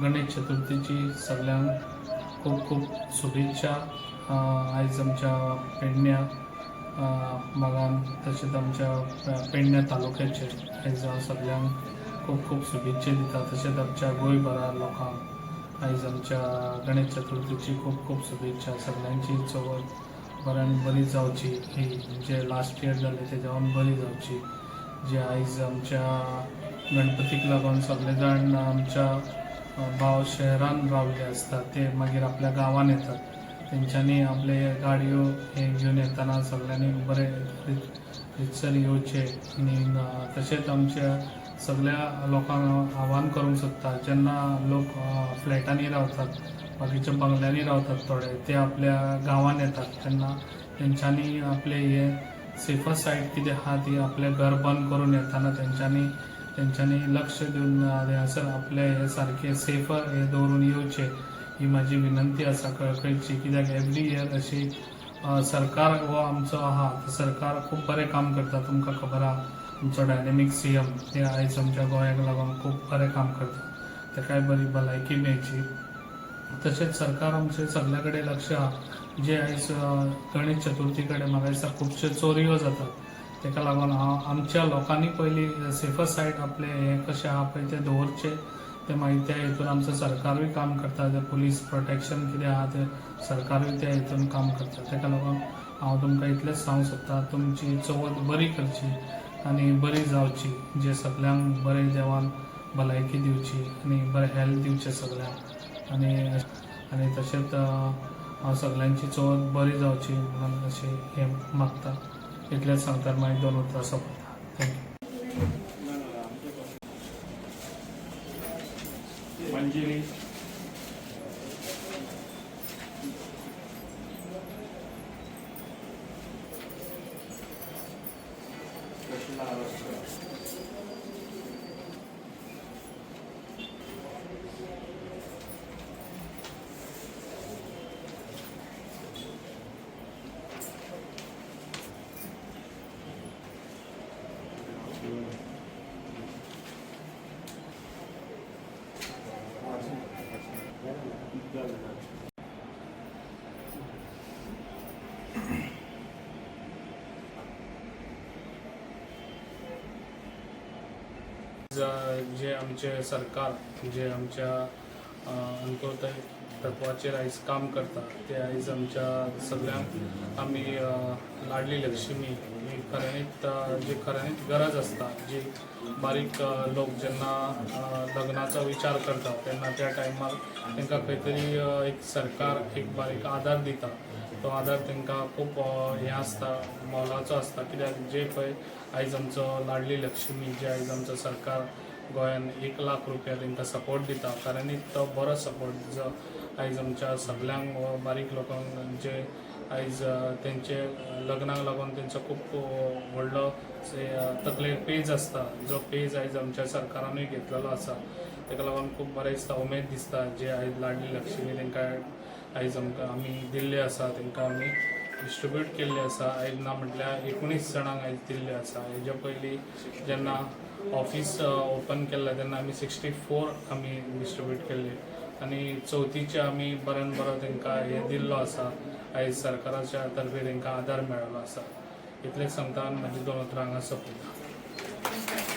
गणेश चतुर्थीची सगळ्यांक खूप खूप शुभेच्छा. आयज आमच्या पेडण्या अं, मागान तशेंच आमच्या पेडण्या तालुक्याचे आयज हांव सगळ्यांक खूप खूप शुभेच्छा दिता तशेंच आमच्या गोंयभरा लोकांक आयज आमच्या गणेश चतुर्थीची खूप खूप शुभेच्छा. सगळ्यांची चवथ बऱ्यान बरी जावची. ही जे लास्ट इयर जाले तेज्यावन बरी जावची. जे आयज आमच्या गणपतीक लागून सगळे जाण आमच्या भाव शहरान रावले असतात. ते मागीर आपल्या गांवान येतात. तेंच्यांनी आपले गाडयो हे घेवन येताना सगळ्यांनी बरे रितसर येवचे आनी तशेंच आमच्या सगळ्या लोकांक आव्हान करूंक सोदता जेन्ना लोक फ्लॅटांनी रावतात बाकीच्या बंगल्यांनी रावतात थोडे ते आपल्या गांवान येतात. तेन्ना तेंच्यांनी आपले हे सेफर सायड कितें आहा ती आपले घर बंद करून येताना तेंच्यांनी तेंच्यांनी लक्ष देऊन सर आपल्या हे सारखे सेफर हे दवरून येवचे ही म्हाजी विनंती आसा कळकळीची कित्याक एवरी इयर अशी सरकार हो आमचो आहा सरकार खूब बरें काम करता तुमकां खबर आहा आमचो डायनॅमिक सी एम ते आयज आमच्या गोंयाक लागून खूब बरें काम करता तेकाय बरी भलायकी मेळची. तशेंच सरकार आमचे सगळ्या कडेन लक्ष आहा जे आयज गणेश चतुर्थी कडेन म्हाका दिसता खुबश्यो चोरयो जातात. तेका लागून हांव आमच्या लोकांनी पयलीं सेफर सायड आपले हे कशें आहा पळय ते दवरचे ते मागीर त्या हितून आमचो सरकारूय काम करता ते पुलीस प्रोटेक्शन कितें आहा ते सरकारूय त्या हितून काम करता तेका लागून हांव तुमकां इतलेंच सांगूंक सोदता तुमची चवथ बरी करची आनी बरी जावची जे सगळ्यांक बरें देवान भलायकी दिवची आनी बरें हेल्थ दिवचें सगळ्यांक. आनी आनी तशेंच हांव सगळ्यांची चवथ बरी जावची म्हणून अशें हें मागता इतलेंच सांगता मागीर दोन उतरां थँक्यू मंजिरी. कृष्णा रस्ता जे आमचे सरकार जे आमच्या अंकुरताई तत्वाचेर आयज काम करता ते आयज आमच्या सगळ्यांक आमी लाडली लक्ष्मी ही खऱ्यांनीच जी खऱ्यांनीच गरज आसता जी बारीक लोक जेन्ना लग्नाचो विचार करता तेन्ना त्या टायमार तांकां खंय तरी एक सरकार एक बारीक आदार दिता तो आदार तांकां खूब हें आसता मोलाचो आसता कित्याक जे पळय आयज आमचो लाडली लक्ष्मी जे आयज आमचो सरकार गोंयान एक लाख रुपया तांकां सपोर्ट दिता. कारण तो बरो सपोर्ट जो आयज आमच्या सगळ्यांक व बारीक लोकांक जे आयज तेंचे लग्नाक लागून तेंचो खूब व्हडलो से, तकलेर पेज आसता जो पेज आयज आमच्या सरकारानूय घेतलेलो आसा ताका लागून खूब बरें दिसता उमेद दिसता. जे आयज लाडली लक्ष्मी तांकां आयज आमकां आमी दिल्ले आसा तांकां आमी डिस्ट्रिब्यूट केल्ले आसा आयज ना म्हटल्यार एकुणीस जाणांक आयज दिल्ले आसा हेज्या पयलीं जेन्ना ऑफिस ओपन केल्लें तेन्ना आमी सिक्स्टी फोर आमी डिस्ट्रिब्यूट केले. आनी चवथीचे आमी बऱ्यान बरो तांकां हे दिल्लो आसा आयज सरकाराच्या तर्फे तांकां आदार मेळिल्लो आसा इतलें सांगता आनी म्हाजी दोन उतरां हांगा सोंपयता